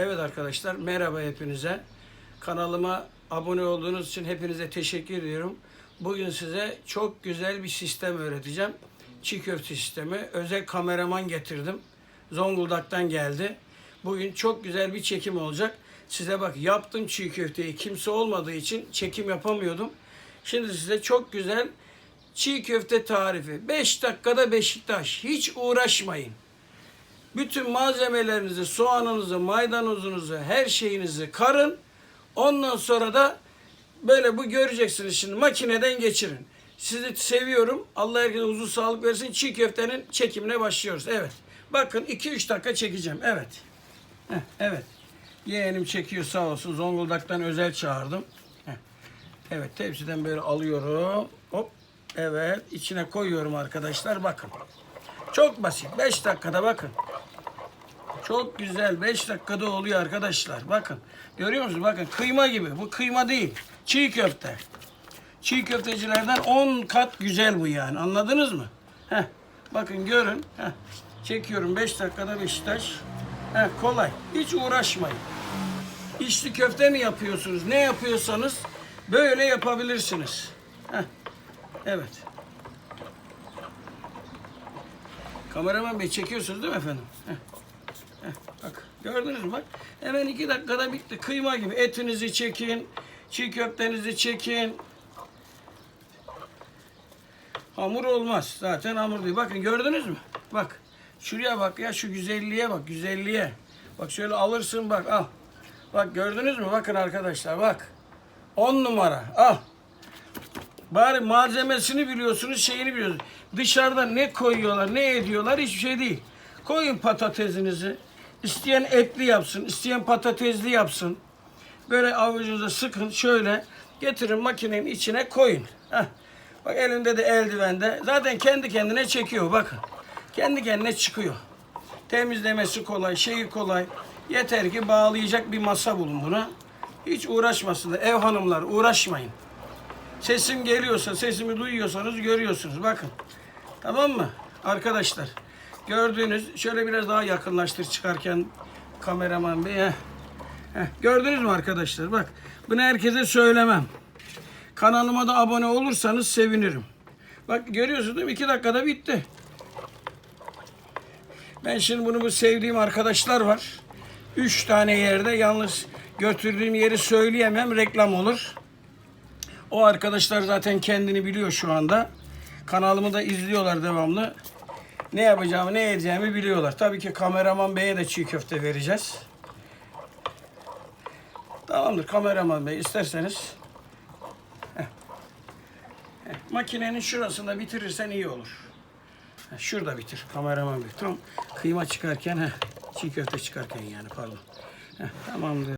Evet arkadaşlar merhaba hepinize. Kanalıma abone olduğunuz için hepinize teşekkür ediyorum. Bugün size çok güzel bir sistem öğreteceğim. Çiğ köfte sistemi. Özel kameraman getirdim. Zonguldak'tan geldi. Bugün çok güzel bir çekim olacak. Size bak yaptım çiğ köfteyi. Kimse olmadığı için çekim yapamıyordum. Şimdi size çok güzel çiğ köfte tarifi. 5 dakikada Beşiktaş. Hiç uğraşmayın. Bütün malzemelerinizi, soğanınızı, maydanozunuzu, her şeyinizi karın. Ondan sonra da böyle bu göreceksiniz şimdi makineden geçirin. Sizi seviyorum. Allah herkese uzun sağlık versin. Çiğ köftenin çekimine başlıyoruz. Evet. Bakın 2-3 dakika çekeceğim. Evet. Heh, evet. Yeğenim çekiyor sağ olsun. Zonguldak'tan özel çağırdım. Heh. Evet tepsiden böyle alıyorum. Hop. Evet. içine koyuyorum arkadaşlar. Bakın. Çok basit. 5 dakikada bakın. Çok güzel. 5 dakikada oluyor arkadaşlar. Bakın. Görüyor musunuz? Bakın kıyma gibi. Bu kıyma değil. Çiğ köfte. Çiğ köftecilerden 10 kat güzel bu yani. Anladınız mı? Heh. Bakın görün. Heh. Çekiyorum 5 dakikada Beşiktaş. Heh, kolay. Hiç uğraşmayın. İçli köfte mi yapıyorsunuz? Ne yapıyorsanız böyle yapabilirsiniz. Heh. Evet. Kameraman bey çekiyorsunuz değil mi efendim? Heh. Bak gördünüz mü bak. Hemen iki dakikada bitti. Kıyma gibi. Etinizi çekin. Çiğ köftenizi çekin. Hamur olmaz. Zaten hamur değil. Bakın gördünüz mü? Bak. Şuraya bak ya şu güzelliğe bak. Güzelliğe. Bak şöyle alırsın bak al. Bak gördünüz mü? Bakın arkadaşlar bak. 10 numara. Al. Bari malzemesini biliyorsunuz, şeyini biliyorsunuz. Dışarıda ne koyuyorlar, ne ediyorlar hiçbir şey değil. Koyun patatesinizi. İsteyen etli yapsın, isteyen patatesli yapsın. Böyle avucunuza sıkın şöyle getirin makinenin içine koyun. Heh. Bak elinde de eldivende. Zaten kendi kendine çekiyor bakın. Kendi kendine çıkıyor. Temizlemesi kolay, şeyi kolay. Yeter ki bağlayacak bir masa bulun buna. Hiç uğraşmasınlar. Ev hanımlar uğraşmayın. Sesim geliyorsa, sesimi duyuyorsanız görüyorsunuz. Bakın. Tamam mı? Arkadaşlar. Gördüğünüz, şöyle biraz daha yakınlaştır çıkarken kameraman bey. Heh. Heh. Gördünüz mü arkadaşlar? Bak. Bunu herkese söylemem. Kanalıma da abone olursanız sevinirim. Bak görüyorsunuz değil mi? İki dakikada bitti. Ben şimdi bunu bu sevdiğim arkadaşlar var. Üç tane yerde yalnız götürdüğüm yeri söyleyemem reklam olur. O arkadaşlar zaten kendini biliyor şu anda. Kanalımı da izliyorlar devamlı. Ne yapacağımı, ne edeceğimi biliyorlar. Tabii ki kameraman beye de çiğ köfte vereceğiz. Tamamdır kameraman bey isterseniz. Heh. Heh, Makinenin şurasında bitirirsen iyi olur. Heh, Şurada bitir kameraman bey. Tam kıyma çıkarken, heh, çiğ köfte çıkarken yani pardon. Heh, tamamdır.